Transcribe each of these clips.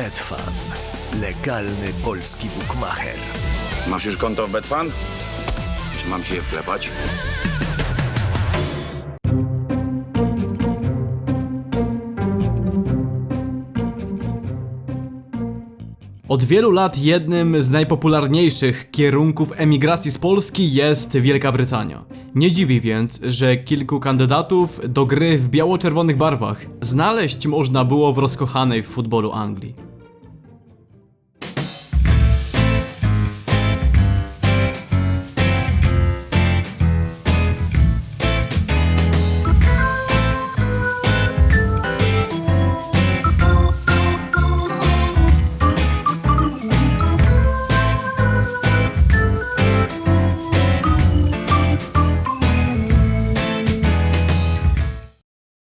Betfan. Legalny polski bukmacher. Masz już konto w Betfan? Czy mam ci je wklepać? Od wielu lat jednym z najpopularniejszych kierunków emigracji z Polski jest Wielka Brytania. Nie dziwi więc, że kilku kandydatów do gry w biało-czerwonych barwach znaleźć można było w rozkochanej w futbolu Anglii.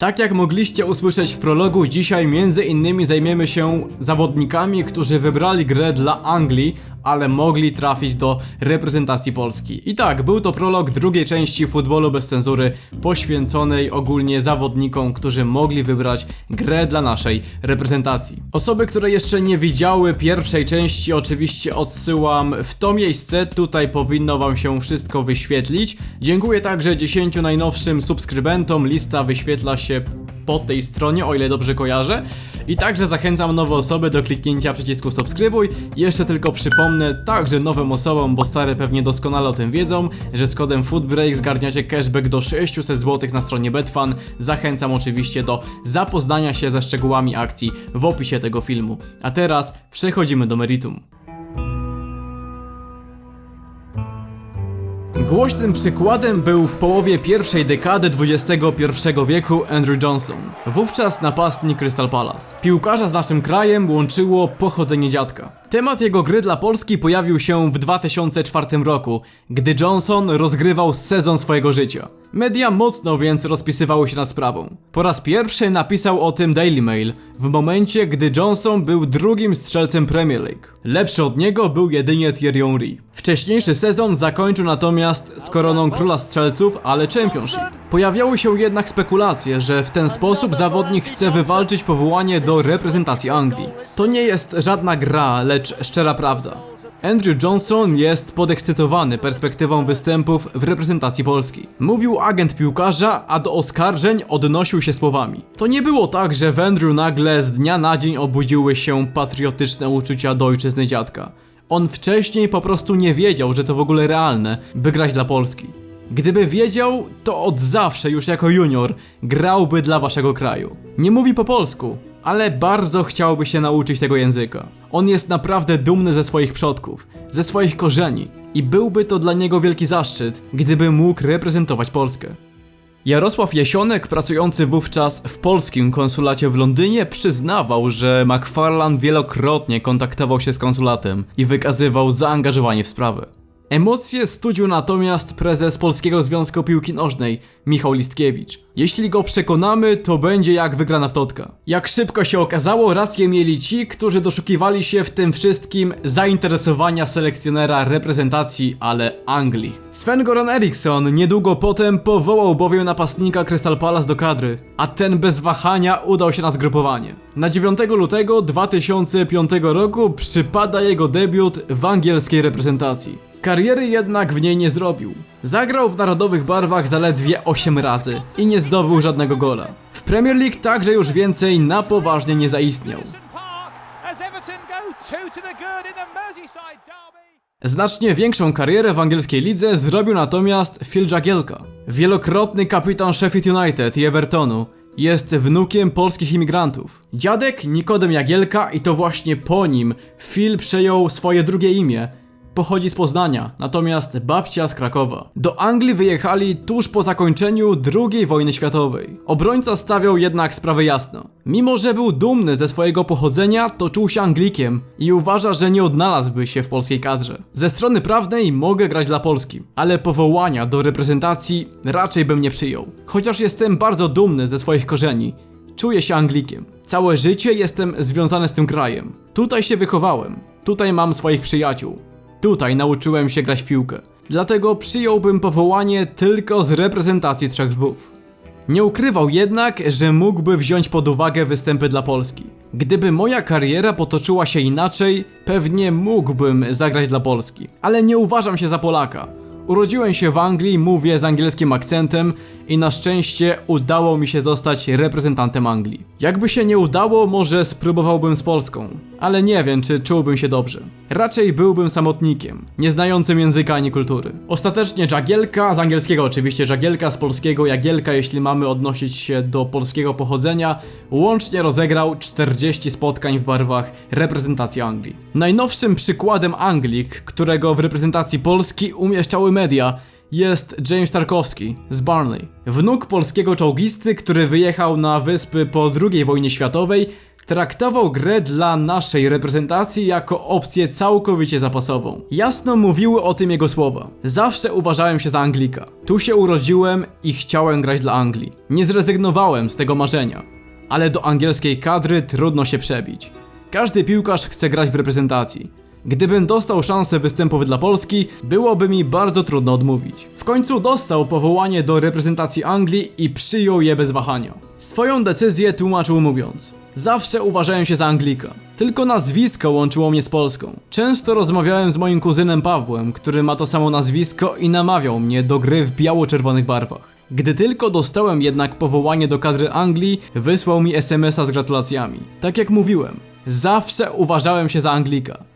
Tak jak mogliście usłyszeć w prologu, dzisiaj między innymi zajmiemy się zawodnikami, którzy wybrali grę dla Anglii, ale mogli trafić do reprezentacji Polski. I tak, był to prolog drugiej części futbolu bez cenzury, poświęconej ogólnie zawodnikom, którzy mogli wybrać grę dla naszej reprezentacji. Osoby, które jeszcze nie widziały pierwszej części, oczywiście odsyłam w to miejsce, tutaj powinno wam się wszystko wyświetlić. Dziękuję także 10 najnowszym subskrybentom, lista wyświetla się po tej stronie, o ile dobrze kojarzę. I także zachęcam nowe osoby do kliknięcia przycisku subskrybuj. Jeszcze tylko przypomnę także nowym osobom, bo stare pewnie doskonale o tym wiedzą, że z kodem FoodBreak zgarniacie cashback do 600 zł na stronie Betfan. Zachęcam oczywiście do zapoznania się ze szczegółami akcji w opisie tego filmu. A teraz przechodzimy do meritum. Głośnym przykładem był w połowie pierwszej dekady XXI wieku Andrew Johnson, wówczas napastnik Crystal Palace. Piłkarza z naszym krajem łączyło pochodzenie dziadka. Temat jego gry dla Polski pojawił się w 2004 roku, gdy Johnson rozgrywał sezon swojego życia. Media mocno więc rozpisywały się nad sprawą. Po raz pierwszy napisał o tym Daily Mail, w momencie gdy Johnson był drugim strzelcem Premier League. Lepszy od niego był jedynie Thierry Henry. Wcześniejszy sezon zakończył natomiast z koroną króla strzelców, ale Championship. Pojawiały się jednak spekulacje, że w ten sposób zawodnik chce wywalczyć powołanie do reprezentacji Anglii. To nie jest żadna gra, lecz szczera prawda. Andrew Johnson jest podekscytowany perspektywą występów w reprezentacji Polski. Mówił agent piłkarza, a do oskarżeń odnosił się słowami. To nie było tak, że w Andrew nagle z dnia na dzień obudziły się patriotyczne uczucia do ojczyzny dziadka. On wcześniej po prostu nie wiedział, że to w ogóle realne, by grać dla Polski. Gdyby wiedział, to od zawsze już jako junior grałby dla waszego kraju. Nie mówi po polsku, ale bardzo chciałby się nauczyć tego języka. On jest naprawdę dumny ze swoich przodków, ze swoich korzeni i byłby to dla niego wielki zaszczyt, gdyby mógł reprezentować Polskę. Jarosław Jesionek, pracujący wówczas w polskim konsulacie w Londynie, przyznawał, że McFarlane wielokrotnie kontaktował się z konsulatem i wykazywał zaangażowanie w sprawę. Emocje studził natomiast prezes Polskiego Związku Piłki Nożnej, Michał Listkiewicz. Jeśli go przekonamy, to będzie jak wygrana w. Jak szybko się okazało, rację mieli ci, którzy doszukiwali się w tym wszystkim zainteresowania selekcjonera reprezentacji, ale Anglii. Sven-Goran Eriksson niedługo potem powołał bowiem napastnika Crystal Palace do kadry, a ten bez wahania udał się na zgrupowanie. Na 9 lutego 2005 roku przypada jego debiut w angielskiej reprezentacji. Kariery jednak w niej nie zrobił. Zagrał w narodowych barwach zaledwie 8 razy i nie zdobył żadnego gola. W Premier League także już więcej na poważnie nie zaistniał. Znacznie większą karierę w angielskiej lidze zrobił natomiast Phil Jagielka. Wielokrotny kapitan Sheffield United i Evertonu. Jest wnukiem polskich imigrantów. Dziadek Nikodem Jagielka i to właśnie po nim Phil przejął swoje drugie imię. Pochodzi z Poznania, natomiast babcia z Krakowa. Do Anglii wyjechali tuż po zakończeniu II wojny światowej. Obrońca stawiał jednak sprawę jasno. Mimo, że był dumny ze swojego pochodzenia, to czuł się Anglikiem i uważa, że nie odnalazłby się w polskiej kadrze. Ze strony prawnej mogę grać dla Polski, ale powołania do reprezentacji raczej bym nie przyjął. Chociaż jestem bardzo dumny ze swoich korzeni, czuję się Anglikiem. Całe życie jestem związany z tym krajem. Tutaj się wychowałem. Tutaj mam swoich przyjaciół. Tutaj nauczyłem się grać w piłkę. Dlatego przyjąłbym powołanie tylko z reprezentacji Trzech Lwów. Nie ukrywał jednak, że mógłby wziąć pod uwagę występy dla Polski. Gdyby moja kariera potoczyła się inaczej, pewnie mógłbym zagrać dla Polski. Ale nie uważam się za Polaka. Urodziłem się w Anglii, mówię z angielskim akcentem i na szczęście udało mi się zostać reprezentantem Anglii. Jakby się nie udało, może spróbowałbym z Polską, ale nie wiem, czy czułbym się dobrze. Raczej byłbym samotnikiem, nieznającym języka ani kultury. Ostatecznie Jagielka, z angielskiego oczywiście Jagielka, z polskiego Jagielka, jeśli mamy odnosić się do polskiego pochodzenia, łącznie rozegrał 40 spotkań w barwach reprezentacji Anglii. Najnowszym przykładem Anglik, którego w reprezentacji Polski umieszczały media, jest James Tarkowski z Barnley. Wnuk polskiego czołgisty, który wyjechał na wyspy po II wojnie światowej, traktował grę dla naszej reprezentacji jako opcję całkowicie zapasową. Jasno mówiły o tym jego słowa. Zawsze uważałem się za Anglika. Tu się urodziłem i chciałem grać dla Anglii. Nie zrezygnowałem z tego marzenia. Ale do angielskiej kadry trudno się przebić. Każdy piłkarz chce grać w reprezentacji. Gdybym dostał szansę występów dla Polski, byłoby mi bardzo trudno odmówić. W końcu dostał powołanie do reprezentacji Anglii i przyjął je bez wahania. Swoją decyzję tłumaczył mówiąc: Zawsze uważałem się za Anglika. Tylko nazwisko łączyło mnie z Polską. Często rozmawiałem z moim kuzynem Pawłem, który ma to samo nazwisko i namawiał mnie do gry w biało-czerwonych barwach. Gdy tylko dostałem jednak powołanie do kadry Anglii, wysłał mi SMS-a z gratulacjami. Tak jak mówiłem, zawsze uważałem się za Anglika.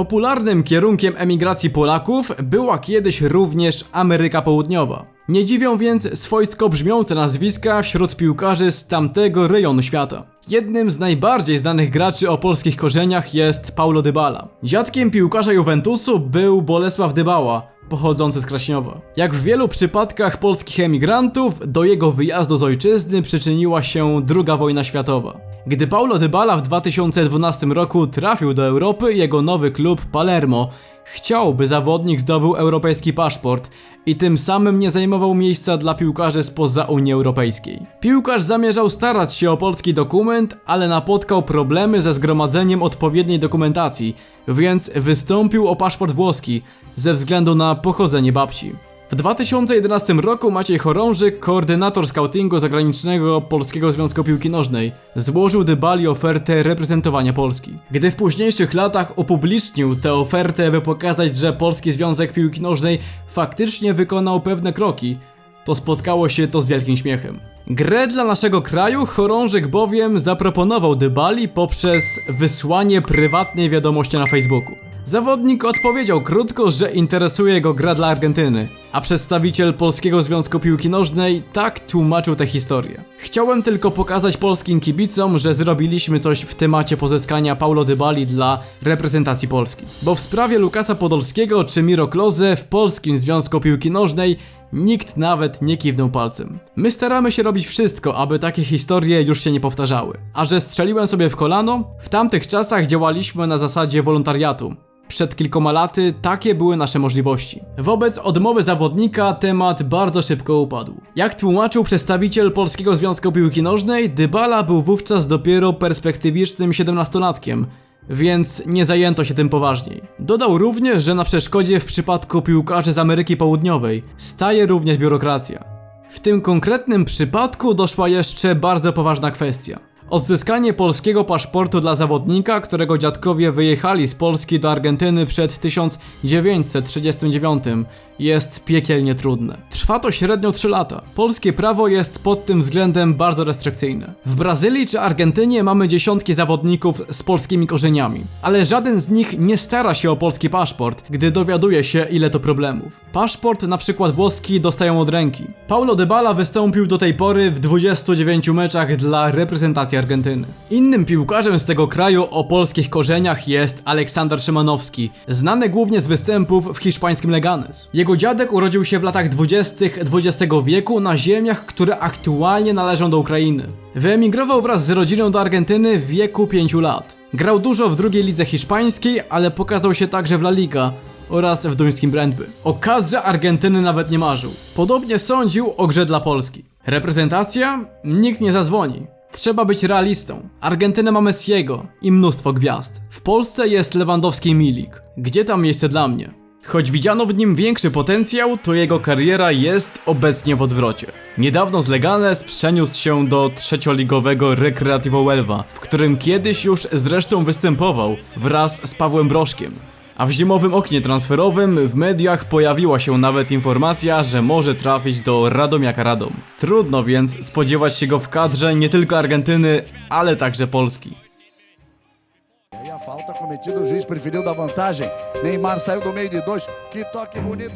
Popularnym kierunkiem emigracji Polaków była kiedyś również Ameryka Południowa. Nie dziwią więc swojsko brzmiące nazwiska wśród piłkarzy z tamtego rejonu świata. Jednym z najbardziej znanych graczy o polskich korzeniach jest Paulo Dybala. Dziadkiem piłkarza Juventusu był Bolesław Dybała, pochodzący z Kraśniowa. Jak w wielu przypadkach polskich emigrantów, do jego wyjazdu z ojczyzny przyczyniła się II wojna światowa. Gdy Paulo Dybala w 2012 roku trafił do Europy, jego nowy klub Palermo chciał, by zawodnik zdobył europejski paszport i tym samym nie zajmował miejsca dla piłkarzy spoza Unii Europejskiej. Piłkarz zamierzał starać się o polski dokument, ale napotkał problemy ze zgromadzeniem odpowiedniej dokumentacji, więc wystąpił o paszport włoski ze względu na pochodzenie babci. W 2011 roku Maciej Chorążyk, koordynator scoutingu zagranicznego Polskiego Związku Piłki Nożnej, złożył Dybali ofertę reprezentowania Polski. Gdy w późniejszych latach upublicznił tę ofertę, by pokazać, że Polski Związek Piłki Nożnej faktycznie wykonał pewne kroki, to spotkało się to z wielkim śmiechem. Grę dla naszego kraju Chorążyk bowiem zaproponował Dybali poprzez wysłanie prywatnej wiadomości na Facebooku. Zawodnik odpowiedział krótko, że interesuje go gra dla Argentyny, a przedstawiciel Polskiego Związku Piłki Nożnej tak tłumaczył tę historię. Chciałem tylko pokazać polskim kibicom, że zrobiliśmy coś w temacie pozyskania Paulo Dybali dla reprezentacji Polski. Bo w sprawie Lukasa Podolskiego czy Miro Klose w Polskim Związku Piłki Nożnej Nikt nawet nie kiwnął palcem. My staramy się robić wszystko, aby takie historie już się nie powtarzały. A że strzeliłem sobie w kolano? W tamtych czasach działaliśmy na zasadzie wolontariatu. Przed kilkoma laty takie były nasze możliwości. Wobec odmowy zawodnika temat bardzo szybko upadł. Jak tłumaczył przedstawiciel Polskiego Związku Piłki Nożnej, Dybala był wówczas dopiero perspektywicznym 17-latkiem, więc nie zajęto się tym poważniej. Dodał również, że na przeszkodzie w przypadku piłkarzy z Ameryki Południowej staje również biurokracja. W tym konkretnym przypadku doszła jeszcze bardzo poważna kwestia. Odzyskanie polskiego paszportu dla zawodnika, którego dziadkowie wyjechali z Polski do Argentyny przed 1939 jest piekielnie trudne. Trwa to średnio 3 lata. Polskie prawo jest pod tym względem bardzo restrykcyjne. W Brazylii czy Argentynie mamy dziesiątki zawodników z polskimi korzeniami, ale żaden z nich nie stara się o polski paszport, gdy dowiaduje się ile to problemów. Paszport na przykład włoski dostają od ręki. Paulo Dybala wystąpił do tej pory w 29 meczach dla reprezentacji Argentyny. Innym piłkarzem z tego kraju o polskich korzeniach jest Aleksander Szymanowski, znany głównie z występów w hiszpańskim Leganes. Jego dziadek urodził się w latach 20. XX wieku na ziemiach, które aktualnie należą do Ukrainy. Wyemigrował wraz z rodziną do Argentyny w wieku 5 lat. Grał dużo w drugiej lidze hiszpańskiej, ale pokazał się także w La Liga oraz w duńskim Brandby. O kadrze Argentyny nawet nie marzył. Podobnie sądził o grze dla Polski. Reprezentacja? Nikt nie zadzwoni. Trzeba być realistą. Argentynę ma Messiego i mnóstwo gwiazd. W Polsce jest Lewandowski Milik. Gdzie tam miejsce dla mnie? Choć widziano w nim większy potencjał, to jego kariera jest obecnie w odwrocie. Niedawno z Leganes przeniósł się do trzecioligowego Recreativo Huelva, w którym kiedyś już zresztą występował wraz z Pawłem Broszkiem. A w zimowym oknie transferowym w mediach pojawiła się nawet informacja, że może trafić do Radomiaka Radom. Trudno więc spodziewać się go w kadrze nie tylko Argentyny, ale także Polski.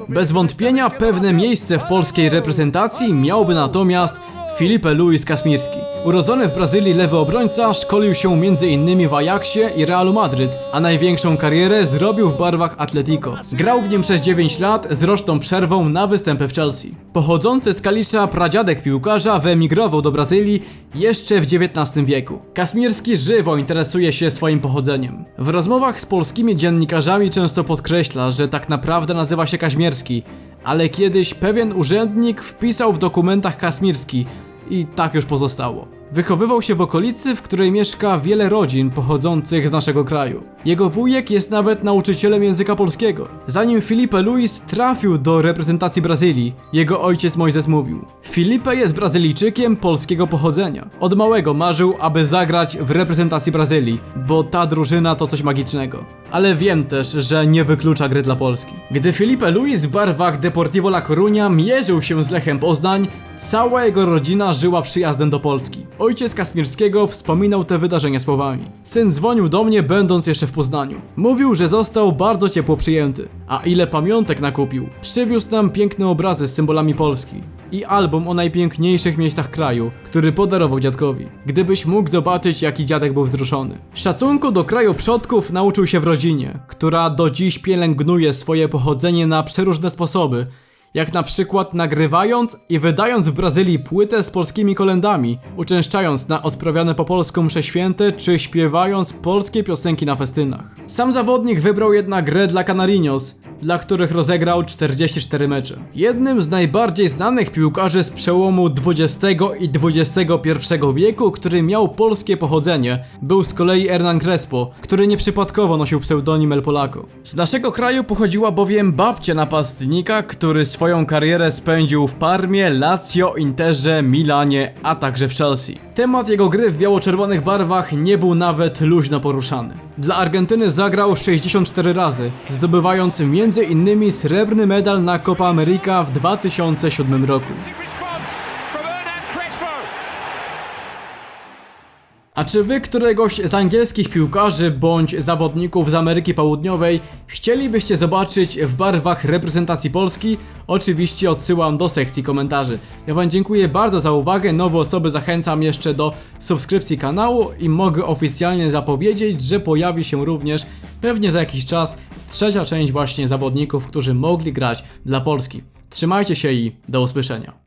Bez wątpienia pewne miejsce w polskiej reprezentacji miałby natomiast Filipe Luis Kasmirski. Urodzony w Brazylii lewy obrońca szkolił się m.in. w Ajaxie i Realu Madryt, a największą karierę zrobił w barwach Atletico. Grał w nim przez 9 lat z roczną przerwą na występy w Chelsea. Pochodzący z Kalisza pradziadek piłkarza wyemigrował do Brazylii jeszcze w XIX wieku. Kasmirski żywo interesuje się swoim pochodzeniem. W rozmowach z polskimi dziennikarzami często podkreśla, że tak naprawdę nazywa się Kaźmierski, ale kiedyś pewien urzędnik wpisał w dokumentach Kasmirski i tak już pozostało. Wychowywał się w okolicy, w której mieszka wiele rodzin pochodzących z naszego kraju. Jego wujek jest nawet nauczycielem języka polskiego. Zanim Filipe Luis trafił do reprezentacji Brazylii, jego ojciec Mojzes mówił: Filipe jest Brazylijczykiem polskiego pochodzenia. Od małego marzył, aby zagrać w reprezentacji Brazylii, bo ta drużyna to coś magicznego. Ale wiem też, że nie wyklucza gry dla Polski. Gdy Filipe Luis w barwach Deportivo La Coruña mierzył się z Lechem Poznań, Cała jego rodzina żyła przyjazdem do Polski. Ojciec Kasmirskiego wspominał te wydarzenia słowami. Syn dzwonił do mnie, będąc jeszcze w Poznaniu. Mówił, że został bardzo ciepło przyjęty. A ile pamiątek nakupił. Przywiózł nam piękne obrazy z symbolami Polski. I album o najpiękniejszych miejscach kraju, który podarował dziadkowi. Gdybyś mógł zobaczyć, jaki dziadek był wzruszony. Szacunku do kraju przodków nauczył się w rodzinie, która do dziś pielęgnuje swoje pochodzenie na przeróżne sposoby, jak na przykład nagrywając i wydając w Brazylii płytę z polskimi kolendami, uczęszczając na odprawiane po polsku msze święte, czy śpiewając polskie piosenki na festynach. Sam zawodnik wybrał jednak grę dla Canarinos, dla których rozegrał 44 mecze. Jednym z najbardziej znanych piłkarzy z przełomu XX i XXI wieku, który miał polskie pochodzenie, był z kolei Hernan Crespo, który nieprzypadkowo nosił pseudonim El Polaco. Z naszego kraju pochodziła bowiem babcia napastnika, który swoją karierę spędził w Parmie, Lazio, Interze, Milanie, a także w Chelsea. Temat jego gry w biało-czerwonych barwach nie był nawet luźno poruszany. Dla Argentyny zagrał 64 razy, zdobywając m.in. srebrny medal na Copa America w 2007 roku. A czy wy któregoś z angielskich piłkarzy bądź zawodników z Ameryki Południowej chcielibyście zobaczyć w barwach reprezentacji Polski? Oczywiście odsyłam do sekcji komentarzy. Ja wam dziękuję bardzo za uwagę, nowe osoby zachęcam jeszcze do subskrypcji kanału i mogę oficjalnie zapowiedzieć, że pojawi się również pewnie za jakiś czas trzecia część właśnie zawodników, którzy mogli grać dla Polski. Trzymajcie się i do usłyszenia.